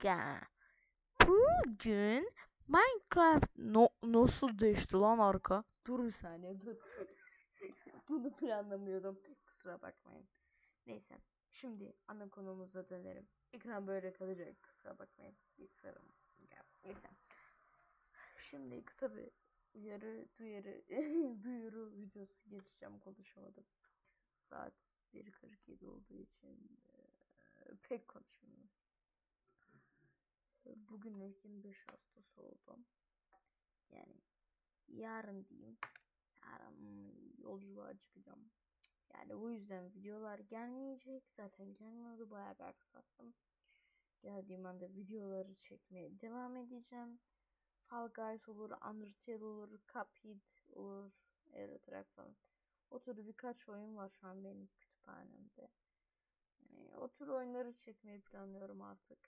Aga. Bugün Minecraft no nasıl değişti lan arka? Dur bir saniye dur. Bunu planlamıyordum. Kusura bakmayın. Neyse. Şimdi ana konumuza dönelim. Ekran böyle kalacak. Kusura bakmayın. Bilgisayarım. Neyse. Şimdi kısa bir uyarı duyarı duyuru videosu geçeceğim konuşamadım. Saat 1.47 olduğu için eee, pek konuşamıyorum. Bugün 25 Ağustos oldu. Yani yarın diyeyim. Yarın yolculuğa çıkacağım. Yani bu yüzden videolar gelmeyecek. Zaten gelmiyordu. Bayağı bir aksattım. Geldiğim anda videoları çekmeye devam edeceğim. Fall Guys olur, Undertale olur, Cuphead olur, Euro falan. O tür birkaç oyun var şu an benim kütüphanemde. Yani o tür oyunları çekmeyi planlıyorum artık.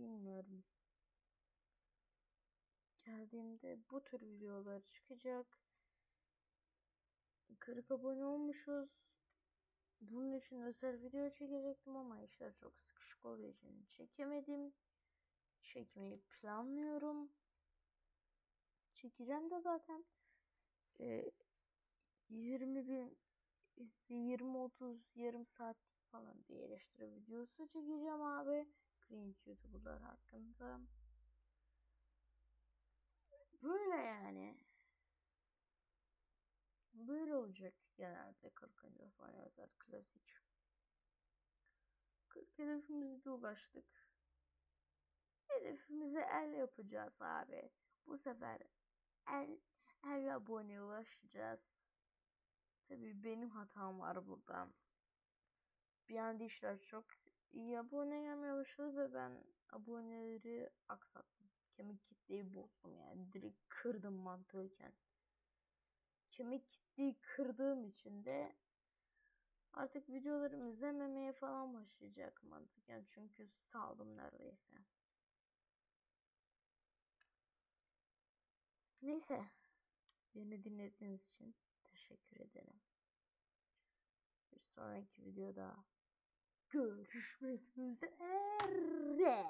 Bilmiyorum. Geldiğimde bu tür videolar çıkacak. 40 abone olmuşuz. Bunun için özel video çekecektim ama işler çok sıkışık olduğu için çekemedim. Çekmeyi planlıyorum. Çekeceğim de zaten. Ee, 20 bin 20-30 yarım saat falan bir eleştiri videosu çekeceğim abi. Cringe YouTuber'lar hakkında. Böyle yani. Böyle olacak genelde 40. falan özel klasik. 40 hedefimize de ulaştık. Hedefimize el yapacağız abi. Bu sefer el, el abone ulaşacağız. Tabii benim hatam var burada. Bir anda işler çok iyi abone gelmeye başladı ve ben aboneleri aksattım. Kemik kitleyi bozdum yani. Direkt kırdım mantıken. Kemik kitleyi kırdığım için de artık videolarımı izlememeye falan başlayacak mantıken. Çünkü saldım neredeyse. Neyse. Beni dinlediğiniz için teşekkür ederim. Bir sonraki videoda görüşmek üzere.